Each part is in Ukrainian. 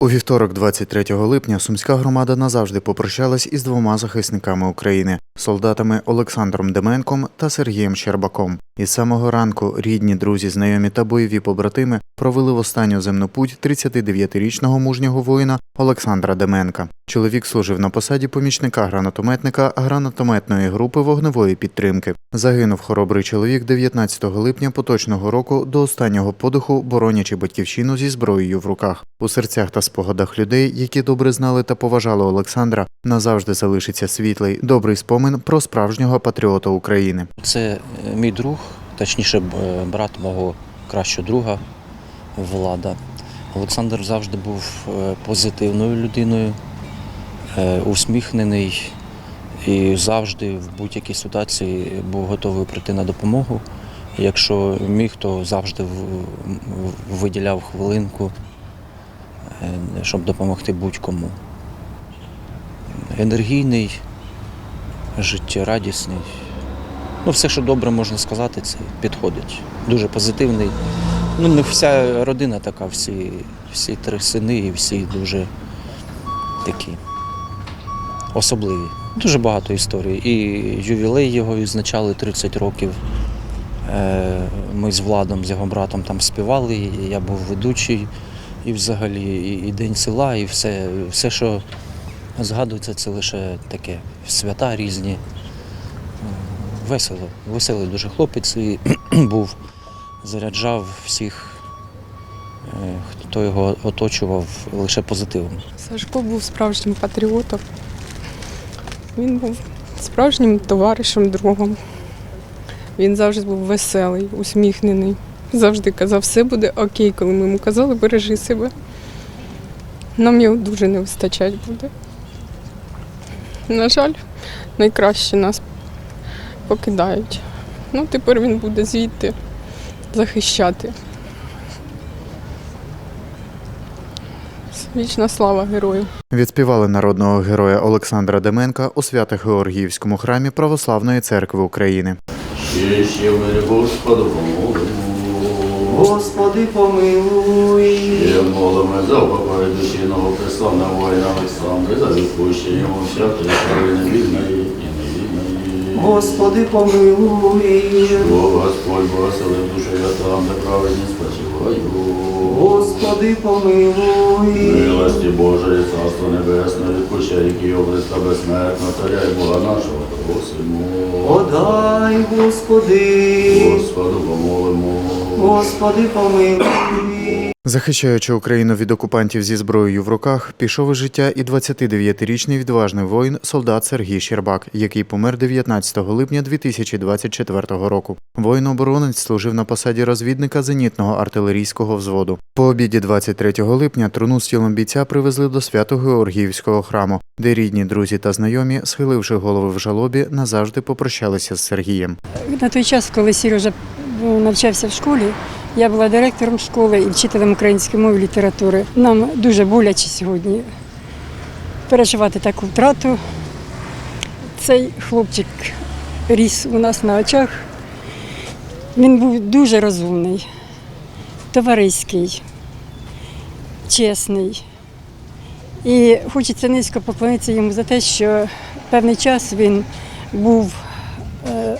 У вівторок, 23 липня, сумська громада назавжди попрощалась із двома захисниками України солдатами Олександром Деменком та Сергієм Щербаком. Із самого ранку рідні, друзі, знайомі та бойові побратими провели в останню земну путь 39-річного мужнього воїна Олександра Деменка. Чоловік служив на посаді помічника гранатометника гранатометної групи вогневої підтримки. Загинув хоробрий чоловік 19 липня поточного року до останнього подиху, боронячи батьківщину зі зброєю в руках. У серцях та спогадах людей, які добре знали та поважали Олександра, назавжди залишиться світлий, добрий спомин про справжнього патріота України. Це е, мій друг, точніше, е, брат мого кращого друга Влада. Олександр завжди був е, позитивною людиною, е, усміхнений і завжди в будь-якій ситуації був готовий прийти на допомогу. Якщо міг, то завжди виділяв хвилинку, щоб допомогти будь-кому. Енергійний, життєрадісний. Ну, все, що добре можна сказати, це підходить. Дуже позитивний. Ну, не вся родина така, всі, всі три сини і всі дуже такі особливі. Дуже багато історій. І ювілей його відзначали 30 років. Е, Ми з Владом, з його братом там співали, і я був ведучий, і взагалі і, і День села, і все, все, що згадується, це лише таке свята різні. Весело, веселий дуже хлопець і був, заряджав всіх, е, хто його оточував лише позитивом. Сашко був справжнім патріотом. Він був справжнім товаришем, другом. Він завжди був веселий, усміхнений. Завжди казав, все буде окей, коли ми йому казали, бережи себе. Нам його дуже не вистачать буде. На жаль, найкраще нас покидають. Ну, тепер він буде звідти захищати. Вічна слава герою. Відспівали народного героя Олександра Деменка у Свято-Георгіївському храмі Православної церкви України. Ще ще мир Господу помолимо. Господи, помилуй. Ще молимо за упокой душі новоприславного воїна Олександра, за відпущення йому всякої провини вільної. Господи, помилуй. Бо Господь благословив душу я там, де праведність спочиваю. Господи, помилуй. Милості Божої, Царство Небесне, відпущай, які обриста безсмертно, царя і Бога нашого, просимо. Подай, Господи. Господу помолимо. Господи, помилуй. Захищаючи Україну від окупантів зі зброєю в руках, пішов із життя і 29-річний відважний воїн, солдат Сергій Щербак, який помер 19 липня 2024 року. Воїн-оборонець служив на посаді розвідника зенітного артилерійського взводу. По обіді 23 липня труну з тілом бійця привезли до Свято-Георгіївського храму, де рідні, друзі та знайомі, схиливши голови в жалобі, назавжди попрощалися з Сергієм. На той час, коли Сережа навчався в школі, я була директором школи і вчителем української мови і літератури. Нам дуже боляче сьогодні переживати таку втрату. Цей хлопчик ріс у нас на очах. Він був дуже розумний, товариський, чесний. І хочеться низько поклонитися йому за те, що певний час він був е,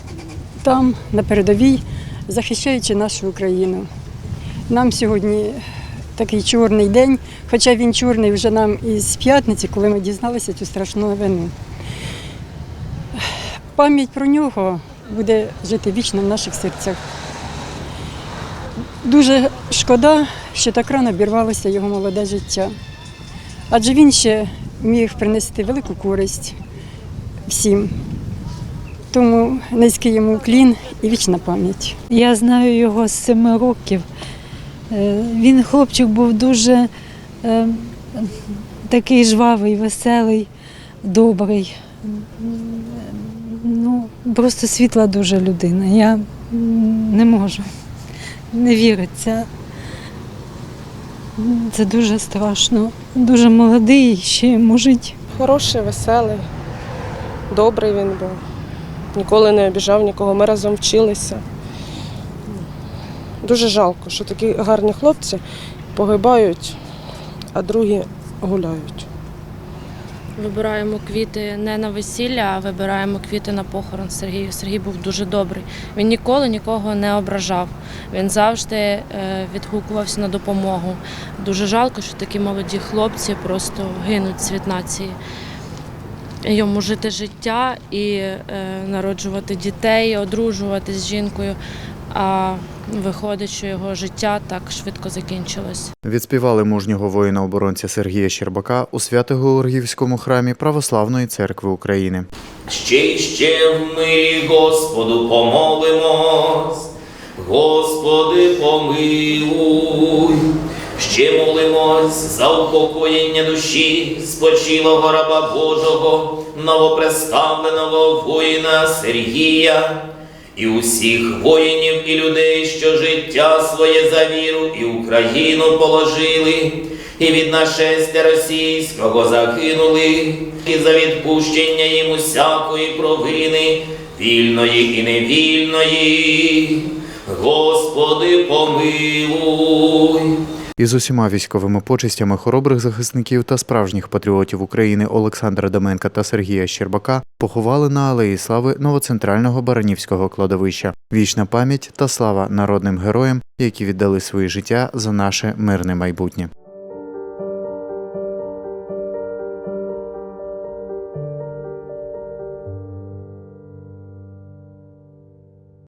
там, на передовій, захищаючи нашу Україну. Нам сьогодні такий чорний день, хоча він чорний вже нам із п'ятниці, коли ми дізналися цю страшну новину. Пам'ять про нього буде жити вічно в наших серцях. Дуже шкода, що так рано обірвалося його молоде життя. Адже він ще міг принести велику користь всім. Тому низький йому уклін і вічна пам'ять. Я знаю його з семи років. Е, Він хлопчик був дуже е, такий жвавий, веселий, добрий. Ну, просто світла дуже людина. Я не можу. Не віриться. Це дуже страшно. Дуже молодий, ще йому жить. Хороший, веселий, добрий він був. Ніколи не обіжав нікого. Ми разом вчилися. Дуже жалко, що такі гарні хлопці погибають а другі гуляють. Вибираємо квіти не на весілля, а вибираємо квіти на похорон Сергію. Сергій був дуже добрий. Він ніколи нікого не ображав. Він завжди е, відгукувався на допомогу. Дуже жалко, що такі молоді хлопці просто гинуть світ нації. Йому жити життя і е, народжувати дітей, одружуватись з жінкою. А виходить, що його життя так швидко закінчилось. Відспівали мужнього воїна-оборонця Сергія Щербака у Свято-Георгіївському храмі Православної церкви України. Ще й ще в мирі Господу помолимось, Господи помилуй, ще молимось за упокоєння душі спочилого раба Божого, новопреставленого воїна Сергія і усіх воїнів і людей, що життя своє за віру і Україну положили, і від нашестя російського загинули, і за відпущення їм усякої провини, вільної і невільної. Господи, помилуй. Із усіма військовими почестями хоробрих захисників та справжніх патріотів України Олександра Доменка та Сергія Щербака поховали на алеї слави новоцентрального Баранівського кладовища. Вічна пам'ять та слава народним героям, які віддали свої життя за наше мирне майбутнє.